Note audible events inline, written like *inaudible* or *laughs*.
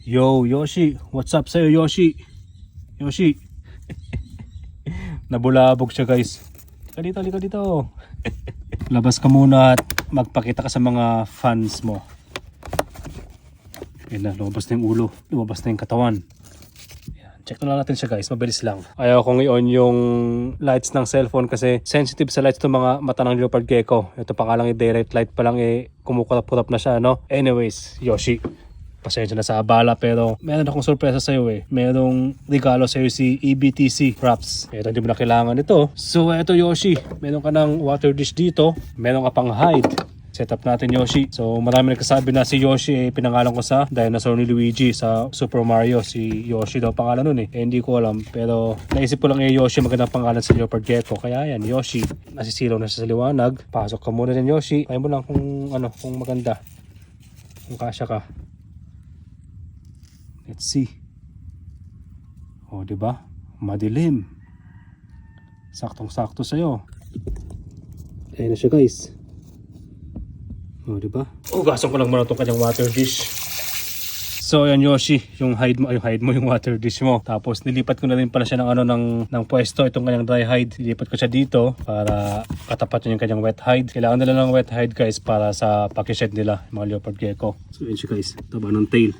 Yo, Yoshi. What's up sa'yo, Yoshi? Yoshi. *laughs* Nabulabog siya, guys. Dito, halika dito. Labas ka muna at magpakita ka sa mga fans mo. Yan na, lumabas na yung ulo. Lumabas na yung katawan. Yan, Check na lang natin siya guys, mabilis lang. Ayaw kong i-on yung lights ng cellphone kasi sensitive sa lights itong mga mata ng leopard gecko. Ito pa nga lang i-direct light pa lang eh, kumukulap-kulap na siya, no? Anyways, Yoshi, pasensya na sa abala pero meron akong sorpresa sa'yo eh. Merong regalo sa'yo si E EBTC Wraps. Ito, hindi mo na kailangan ito. So, eto Yoshi, meron ka ng water dish dito. Meron ka pang hide. Setup natin Yoshi. So marami nagkasabi na si Yoshi eh, pinangalan ko sa dinosaur ni Luigi sa Super Mario. Si Yoshi daw pangalan nun eh. eh hindi ko alam. Pero naisip ko lang eh Yoshi magandang pangalan sa Leopard Gecko. Kaya yan Yoshi. Nasisilaw na siya sa liwanag. Pasok ka muna din Yoshi. Kaya mo lang kung ano kung maganda. Kung kasya ka. Let's see. O, di ba? Madilim. Saktong-sakto sa'yo. Ayan na siya guys. O, di ba? Ugasan ko lang muna itong kanyang water dish. So, ayan Yoshi, yung hide mo, yung hide mo, yung water dish mo. Tapos, nilipat ko na rin pala siya ng ano, ng, ng pwesto, itong kanyang dry hide. Nilipat ko siya dito para katapat niya yung kanyang wet hide. Kailangan nila ng wet hide guys para sa pakished nila, mga leopard gecko. So, ayan siya guys, taba ng tail.